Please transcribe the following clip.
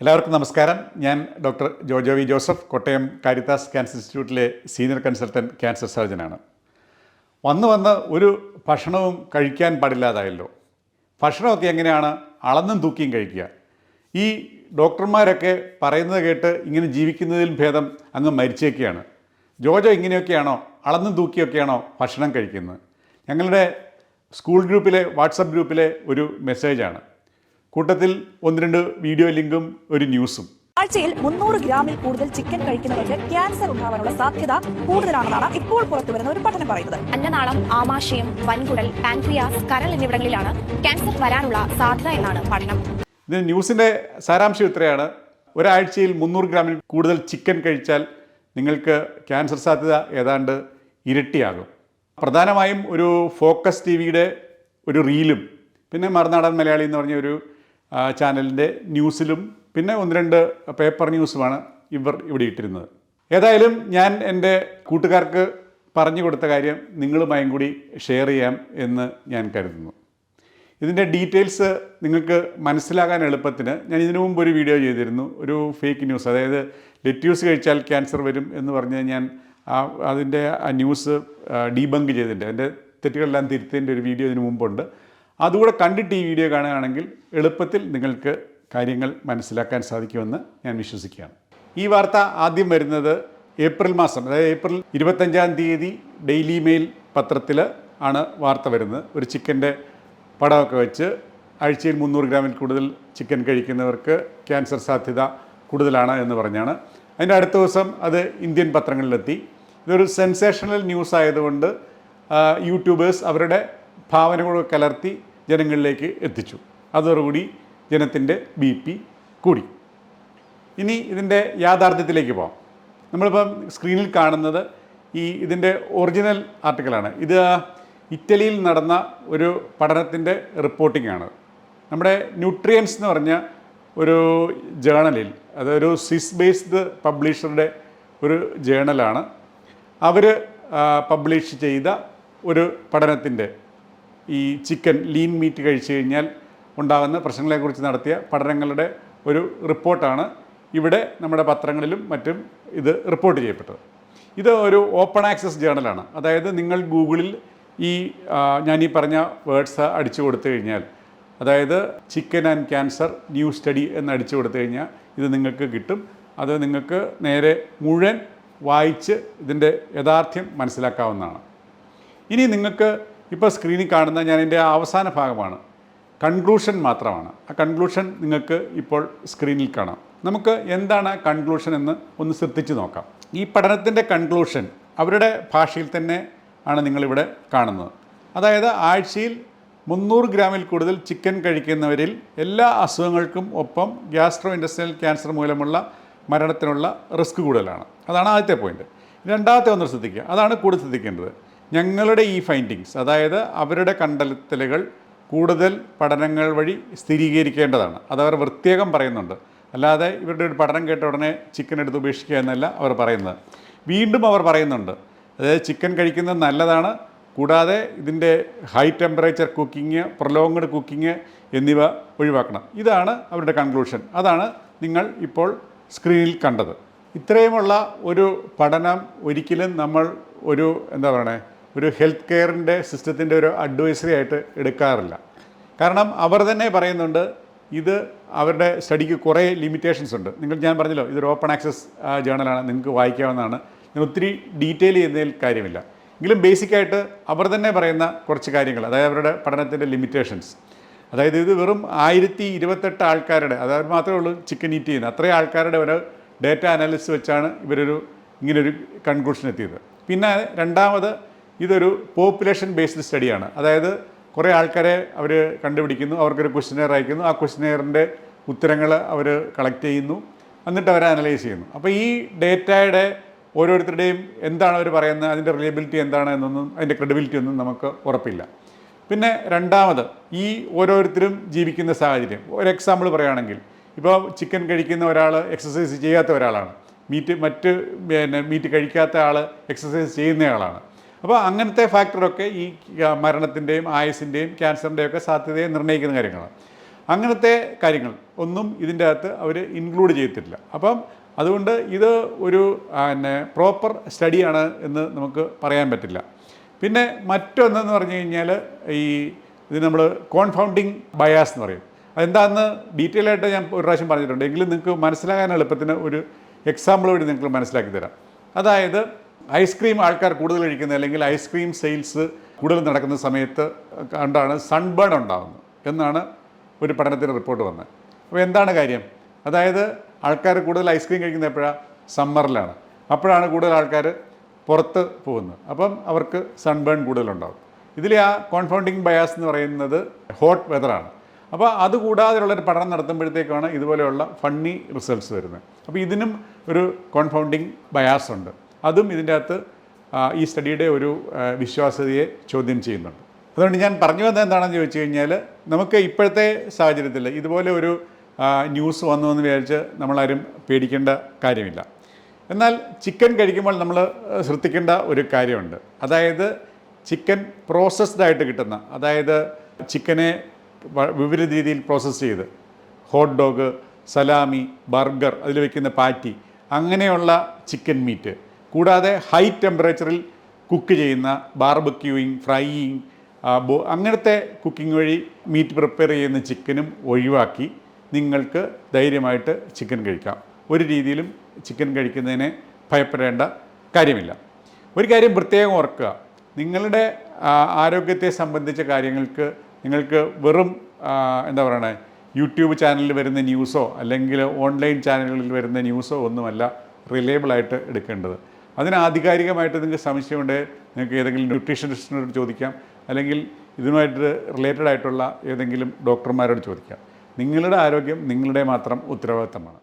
എല്ലാവർക്കും നമസ്കാരം. ഞാൻ doctor Jojo V Joseph Kottayam Caritas cancer ഇൻസ്റ്റിറ്റ്യൂട്ടിലെ സീനിയർ കൺസൾട്ടന്റ് ക്യാൻസർ സർജനാണ്. വന്ന് വന്ന് ഒരു ഭക്ഷണവും കഴിക്കാൻ പാടില്ലാതായല്ലോ. ഭക്ഷണമൊക്കെ എങ്ങനെയാണ്? അളന്നും തൂക്കിയും കഴിക്കുക. ഈ ഡോക്ടർമാരൊക്കെ പറയുന്നത് കേട്ട് ഇങ്ങനെ ജീവിക്കുന്നതിലും ഭേദം അങ്ങ് മരിച്ചേക്കുകയാണ് ജോജോ ഇങ്ങനെയൊക്കെയാണോ? അളന്നും തൂക്കിയൊക്കെയാണോ ഭക്ഷണം കഴിക്കുന്നത്? ഞങ്ങളുടെ സ്കൂൾ ഗ്രൂപ്പിലെ വാട്സപ്പ് ഗ്രൂപ്പിലെ ഒരു മെസ്സേജാണ്. കൂട്ടത്തിൽ ഒന്ന് രണ്ട് വീഡിയോ ലിങ്കും ഒരു ന്യൂസും ആഴ്ചയിൽ മുന്നൂറ് ഗ്രാമിൽ കൂടുതൽ ചിക്കൻ കഴിക്കുന്നവർക്ക് ക്യാൻസർ ഉണ്ടാവാനുള്ള സാധ്യത കൂടുതലാണെന്നാണ് ഇപ്പോൾ പുറത്തുവരുന്ന ഒരു പഠനം പറയുന്നത്. അന്നനാളം ആമാശയം വൻകുടൽ പാൻക്രിയാസ് കരൾ എന്നിവിടങ്ങളിലാണ് ക്യാൻസർ വരാനുള്ള സാധ്യത എന്നാണ് പഠനം. ഇത് ന്യൂസിന്റെ സാരാംശം ഇത്രയാണ്. ഒരാഴ്ചയിൽ മുന്നൂറ് ഗ്രാമിൽ കൂടുതൽ ചിക്കൻ കഴിച്ചാൽ നിങ്ങൾക്ക് ക്യാൻസർ സാധ്യത ഏതാണ്ട് ഇരട്ടിയാകും. പ്രധാനമായും ഒരു ഫോക്കസ് ടി വിയുടെ ഒരു റീലും പിന്നെ മറുനാടൻ മലയാളി എന്ന് പറഞ്ഞ ഒരു ചാനലിന്റെ ന്യൂസിലും പിന്നെ ഒന്ന് രണ്ട് പേപ്പർ ന്യൂസുമാണ് ഇവർ ഇവിടെ ഇട്ടിരുന്നത്. ഏതായാലും ഞാൻ എന്റെ കൂട്ടുകാർക്ക് പറഞ്ഞു കൊടുത്ത കാര്യം നിങ്ങളുമായും കൂടി ഷെയർ ചെയ്യാം എന്ന് ഞാൻ കരുതുന്നു. ഇതിന്റെ ഡീറ്റെയിൽസ് നിങ്ങൾക്ക് മനസ്സിലാകാൻ എളുപ്പത്തിന് ഞാൻ ഇതിനു മുമ്പ് ഒരു വീഡിയോ ചെയ്തിരുന്നു. ഒരു ഫേക്ക് ന്യൂസ് അതായത് ലെറ്റ്യൂസ് കഴിച്ചാൽ ക്യാൻസർ വരും എന്ന് പറഞ്ഞ് ഞാൻ ആ അതിന്റെ ആ ന്യൂസ് ഡീബങ്ക് ചെയ്തിട്ടുണ്ട്. എന്റെ തെറ്റുകളെല്ലാം തിരുത്തേന്റെ ഒരു വീഡിയോ ഇതിനു മുമ്പുണ്ട്. അതുകൂടെ കണ്ടിട്ട് ഈ വീഡിയോ കാണുകയാണെങ്കിൽ എളുപ്പത്തിൽ നിങ്ങൾക്ക് കാര്യങ്ങൾ മനസ്സിലാക്കാൻ സാധിക്കുമെന്ന് ഞാൻ വിശ്വസിക്കുകയാണ്. ഈ വാർത്ത ആദ്യം വരുന്നത് ഏപ്രിൽ മാസം അതായത് ഏപ്രിൽ ഇരുപത്തഞ്ചാം തീയതി ഡെയിലി മെയിൽ പത്രത്തിൽ ആണ് വാർത്ത വരുന്നത്. ഒരു ചിക്കന്റെ പടമൊക്കെ വെച്ച് ആഴ്ചയിൽ മുന്നൂറ് ഗ്രാമിൽ കൂടുതൽ ചിക്കൻ കഴിക്കുന്നവർക്ക് ക്യാൻസർ സാധ്യത കൂടുതലാണ് എന്ന് പറഞ്ഞാണ്. അതിന്റെ അടുത്ത ദിവസം അത് ഇന്ത്യൻ പത്രങ്ങളിലെത്തി. ഇതൊരു സെൻസേഷണൽ ന്യൂസ് ആയതുകൊണ്ട് യൂട്യൂബേഴ്സ് അവരുടെ ഭാവനകളൊക്കെ കലർത്തി ജനങ്ങളിലേക്ക് എത്തിച്ചു. അതോടുകൂടി ജനത്തിന്റെ ബി പി കൂടി. ഇനി ഇതിന്റെ യാഥാർത്ഥ്യത്തിലേക്ക് പോകാം നമ്മളിപ്പം സ്ക്രീനിൽ കാണുന്നത് ഈ ഇതിന്റെ ഒറിജിനൽ ആർട്ടിക്കിളാണ്. ഇത് ഇറ്റലിയിൽ നടന്ന ഒരു പഠനത്തിന്റെ റിപ്പോർട്ടിംഗ് ആണ് നമ്മുടെ ന്യൂട്രിയൻസ് എന്ന് പറഞ്ഞ ഒരു ജേണലിൽ അതൊരു സിസ് ബേസ്ഡ് പബ്ലിഷറുടെ ഒരു ജേണലാണ്. അവർ പബ്ലിഷ് ചെയ്ത ഒരു പഠനത്തിന്റെ ഈ ചിക്കൻ ലീൻ മീറ്റ് കഴിച്ചു കഴിഞ്ഞാൽ ഉണ്ടാകുന്ന പ്രശ്നങ്ങളെക്കുറിച്ച് നടത്തിയ പഠനങ്ങളുടെ ഒരു റിപ്പോർട്ടാണ് ഇവിടെ നമ്മുടെ പത്രങ്ങളിലും മറ്റും ഇത് റിപ്പോർട്ട് ചെയ്യപ്പെട്ടത്. ഇത് ഒരു ഓപ്പൺ ആക്സസ് ജേണലാണ്. അതായത് നിങ്ങൾ ഗൂഗിളിൽ ഈ ഞാൻ ഈ പറഞ്ഞ വേർഡ്സ് അടിച്ചു കൊടുത്തു കഴിഞ്ഞാൽ അതായത് chicken and cancer new study എന്ന് അടിച്ചു കൊടുത്തു കഴിഞ്ഞാൽ ഇത് നിങ്ങൾക്ക് കിട്ടും. അത് നിങ്ങൾക്ക് നേരെ മുഴുവൻ വായിച്ച് ഇതിന്റെ യഥാർത്ഥ്യം മനസ്സിലാക്കാവുന്നതാണ്. ഇനി നിങ്ങൾക്ക് ഇപ്പോൾ സ്ക്രീനിൽ കാണുന്ന ഞാൻ എന്റെ അവസാന ഭാഗമാണ്. കൺക്ലൂഷൻ മാത്രമാണ്. ആ കൺക്ലൂഷൻ നിങ്ങൾക്ക് ഇപ്പോൾ സ്ക്രീനിൽ കാണാം. നമുക്ക് എന്താണ് കൺക്ലൂഷൻ എന്ന് ഒന്ന് ശ്രദ്ധിച്ച് നോക്കാം. ഈ പഠനത്തിന്റെ കൺക്ലൂഷൻ അവരുടെ ഭാഷയിൽ തന്നെ ആണ് നിങ്ങളിവിടെ കാണുന്നത്. അതായത് ആഴ്ചയിൽ മുന്നൂറ് ഗ്രാമിൽ കൂടുതൽ ചിക്കൻ കഴിക്കുന്നവരിൽ എല്ലാ അസുഖങ്ങൾക്കും ഒപ്പം ഗ്യാസ്ട്രോ ഇൻഡസ്ട്രിയൽ ക്യാൻസർ മൂലമുള്ള മരണത്തിനുള്ള റിസ്ക് കൂടുതലാണ്. അതാണ് ആദ്യത്തെ പോയിന്റ് രണ്ടാമത്തെ ഒന്ന് ശ്രദ്ധിക്കുക. അതാണ് കൂടുതൽ ശ്രദ്ധിക്കേണ്ടത്. ഞങ്ങളുടെ ഈ ഫൈൻഡിങ്സ് അതായത് അവരുടെ കണ്ടെത്തലുകൾ കൂടുതൽ പഠനങ്ങൾ വഴി സ്ഥിരീകരിക്കേണ്ടതാണ്. അതവർ പ്രത്യേകം പറയുന്നുണ്ട്. അല്ലാതെ ഇവരുടെ ഒരു പഠനം കേട്ട ഉടനെ ചിക്കൻ എടുത്ത് ഉപേക്ഷിക്കുക എന്നല്ല അവർ പറയുന്നത്. വീണ്ടും അവർ പറയുന്നുണ്ട്. അതായത് ചിക്കൻ കഴിക്കുന്നത് നല്ലതാണ്. കൂടാതെ ഇതിന്റെ high temperature cooking prolonged cooking എന്നിവ ഒഴിവാക്കണം. ഇതാണ് അവരുടെ കൺക്ലൂഷൻ അതാണ് നിങ്ങൾ ഇപ്പോൾ സ്ക്രീനിൽ കണ്ടത്. ഇത്രയുമുള്ള ഒരു പഠനം ഒരിക്കലും നമ്മൾ ഒരു എന്താ പറയണേ ഒരു ഹെൽത്ത് കെയറിന്റെ സിസ്റ്റത്തിന്റെ ഒരു അഡ്വൈസറി ആയിട്ട് എടുക്കാറില്ല. കാരണം അവർ തന്നെ പറയുന്നുണ്ട് ഇത് അവരുടെ സ്റ്റഡിക്ക് കുറേ ലിമിറ്റേഷൻസ് ഉണ്ട്. നിങ്ങൾ ഞാൻ പറഞ്ഞല്ലോ ഇതൊരു ഓപ്പൺ ആക്സസ് ജേണലാണ് നിങ്ങൾക്ക് വായിക്കാവുന്നതാണ്. ഞാൻ ഒത്തിരി ഡീറ്റെയിൽ ചെയ്യുന്നതിൽ കാര്യമില്ല. എങ്കിലും ബേസിക്കായിട്ട് അവർ തന്നെ പറയുന്ന കുറച്ച് കാര്യങ്ങൾ അതായത് അവരുടെ പഠനത്തിന്റെ ലിമിറ്റേഷൻസ് അതായത് ഇത് വെറും ആയിരത്തി ഇരുപത്തെട്ട് ആൾക്കാരുടെ അതായത് മാത്രമേ ഉള്ളൂ ചിക്കൻ ഈറ്റ് ചെയ്യുന്ന അത്രയും ആൾക്കാരുടെ ഒരു ഡേറ്റ അനാലിസിസ് വെച്ചാണ് ഇവരൊരു ഇങ്ങനൊരു കൺക്ലൂഷൻ എത്തിയത്. പിന്നെ രണ്ടാമത് ഇതൊരു പോപ്പുലേഷൻ ബേസ്ഡ് സ്റ്റഡിയാണ് അതായത് കുറേ ആൾക്കാരെ അവർ കണ്ടുപിടിക്കുന്നു അവർക്കൊരു ക്വസ്റ്റനെയർ അയക്കുന്നു. ആ ക്വസ്റ്റനെയറിന്റെ ഉത്തരങ്ങൾ അവർ കളക്ട് ചെയ്യുന്നു. എന്നിട്ട് അവർ അനലൈസ് ചെയ്യുന്നു. അപ്പോൾ ഈ ഡേറ്റയുടെ ഓരോരുത്തരുടെയും എന്താണ് അവർ പറയുന്നത് അതിന്റെ റിലയബിലിറ്റി എന്താണ് എന്നൊന്നും അതിന്റെ ക്രെഡിബിലിറ്റി ഒന്നും നമുക്ക് ഉറപ്പില്ല. പിന്നെ രണ്ടാമത് ഈ ഓരോരുത്തരും ജീവിക്കുന്ന സാഹചര്യം. ഒരു എക്സാമ്പിൾ പറയുകയാണെങ്കിൽ ഇപ്പോൾ ചിക്കൻ കഴിക്കുന്ന ഒരാൾ എക്സസൈസ് ചെയ്യാത്ത ഒരാളാണ്. മീറ്റ് മറ്റ് പിന്നെ മീറ്റ് കഴിക്കാത്ത ആൾ എക്സസൈസ് ചെയ്യുന്നയാളാണ് അപ്പോൾ അങ്ങനത്തെ ഫാക്ടറൊക്കെ ഈ മരണത്തിന്റെയും ആയുസിന്റെയും ക്യാൻസറിന്റെയും ഒക്കെ സാധ്യതയെ നിർണയിക്കുന്ന കാര്യങ്ങളാണ്. അങ്ങനത്തെ കാര്യങ്ങൾ ഒന്നും ഇതിന്റെ അകത്ത് അവർ ഇൻക്ലൂഡ് ചെയ്തിട്ടില്ല. അപ്പം അതുകൊണ്ട് ഇത് ഒരു പിന്നെ പ്രോപ്പർ സ്റ്റഡിയാണ് എന്ന് നമുക്ക് പറയാൻ പറ്റില്ല. പിന്നെ മറ്റൊന്നെന്ന് പറഞ്ഞു കഴിഞ്ഞാൽ ഈ ഇത് നമ്മൾ കോൺഫൗണ്ടിങ് ബയാസ് എന്ന് പറയും. അതെന്താണെന്ന് ഡീറ്റെയിൽ ആയിട്ട് ഞാൻ ഒരു പ്രാവശ്യം പറഞ്ഞിട്ടുണ്ട്. എങ്കിലും നിങ്ങൾക്ക് മനസ്സിലാകാൻ എളുപ്പത്തിന് ഒരു എക്സാമ്പിൾ വഴി നിങ്ങൾക്ക് മനസ്സിലാക്കി തരാം. അതായത് ഐസ്ക്രീം ആൾക്കാർ കൂടുതൽ കഴിക്കുന്ന അല്ലെങ്കിൽ ഐസ്ക്രീം സെയിൽസ് കൂടുതൽ നടക്കുന്ന സമയത്ത് കണ്ടാണ് സൺബേൺ ഉണ്ടാകുന്നത് എന്നാണ് ഒരു പഠനത്തിന്റെ റിപ്പോർട്ട് വന്നത്. അപ്പോൾ എന്താണ് കാര്യം? അതായത് ആൾക്കാർ കൂടുതൽ ഐസ്ക്രീം കഴിക്കുന്നത് എപ്പോഴാണ് സമ്മറിലാണ്. അപ്പോഴാണ് കൂടുതൽ ആൾക്കാർ പുറത്ത് പോകുന്നത്. അപ്പം അവർക്ക് സൺബേൺ കൂടുതലുണ്ടാകും ഇതിൽ ആ കോൺഫൗണ്ടിങ് ബയാസ് എന്ന് പറയുന്നത് ഹോട്ട് വെതറാണ് അപ്പോൾ അതുകൂടാതെയുള്ളൊരു പഠനം നടത്തുമ്പോഴത്തേക്കാണ് ഇതുപോലെയുള്ള ഫണ്ണി റിസൾട്ട്സ് വരുന്നത്. അപ്പോൾ ഇതിനും ഒരു കോൺഫൗണ്ടിങ് ബയാസ് ഉണ്ട്. അതും ഇതിന്റെ അകത്ത് ഈ സ്റ്റഡിയുടെ ഒരു വിശ്വാസ്യതയെ ചോദ്യം ചെയ്യുന്നുണ്ട്. അതുകൊണ്ട് ഞാൻ പറഞ്ഞു വന്നത് എന്താണെന്ന് ചോദിച്ചു കഴിഞ്ഞാൽ നമുക്ക് ഇപ്പോഴത്തെ സാഹചര്യത്തിൽ ഇതുപോലെ ഒരു ന്യൂസ് വന്നു എന്ന് വിചാരിച്ച് നമ്മളാരും പേടിക്കേണ്ട കാര്യമില്ല. എന്നാൽ ചിക്കൻ കഴിക്കുമ്പോൾ നമ്മൾ ശ്രദ്ധിക്കേണ്ട ഒരു കാര്യമുണ്ട്. അതായത് ചിക്കൻ പ്രോസസ്ഡ് ആയിട്ട് കിട്ടുന്ന അതായത് ചിക്കനെ വിവിധ രീതിയിൽ പ്രോസസ്സ് ചെയ്ത് ഹോട്ട് ഡോഗ് സലാമി ബർഗർ അതിൽ വയ്ക്കുന്ന പാറ്റി അങ്ങനെയുള്ള ചിക്കൻ മീറ്റ് കൂടാതെ ഹൈ ടെമ്പറേച്ചറിൽ കുക്ക് ചെയ്യുന്ന ബാർബക്യൂയിങ് ഫ്രൈയിങ് അങ്ങനത്തെ കുക്കിംഗ് വഴി മീറ്റ് പ്രിപ്പയർ ചെയ്യുന്ന ചിക്കനും ഒഴിവാക്കി നിങ്ങൾക്ക് ധൈര്യമായിട്ട് ചിക്കൻ കഴിക്കാം. ഒരു രീതിയിലും ചിക്കൻ കഴിക്കുന്നതിന് ഭയപ്പെടേണ്ട കാര്യമില്ല. ഒരു കാര്യം പ്രത്യേകം ഓർക്കുക. നിങ്ങളുടെ ആരോഗ്യത്തെ സംബന്ധിച്ച കാര്യങ്ങൾക്ക് നിങ്ങൾക്ക് വെറും എന്താ പറയണേ യൂട്യൂബ് ചാനലിൽ വരുന്ന ന്യൂസോ അല്ലെങ്കിൽ ഓൺലൈൻ ചാനലുകളിൽ വരുന്ന ന്യൂസോ ഒന്നുമല്ല റിലയബിൾ ആയിട്ട് എടുക്കേണ്ടത്. അതിന് ആധികാരികമായിട്ട് നിങ്ങൾക്ക് സംശയമുണ്ട് നിങ്ങൾക്ക് ഏതെങ്കിലും ന്യൂട്രീഷനിസ്റ്റിനോട് ചോദിക്കാം അല്ലെങ്കിൽ ഇതുമായിട്ട് റിലേറ്റഡ് ആയിട്ടുള്ള ഏതെങ്കിലും ഡോക്ടർമാരോട് ചോദിക്കാം. നിങ്ങളുടെ ആരോഗ്യം നിങ്ങളുടെ മാത്രം ഉത്തരവാദിത്തമാണ്.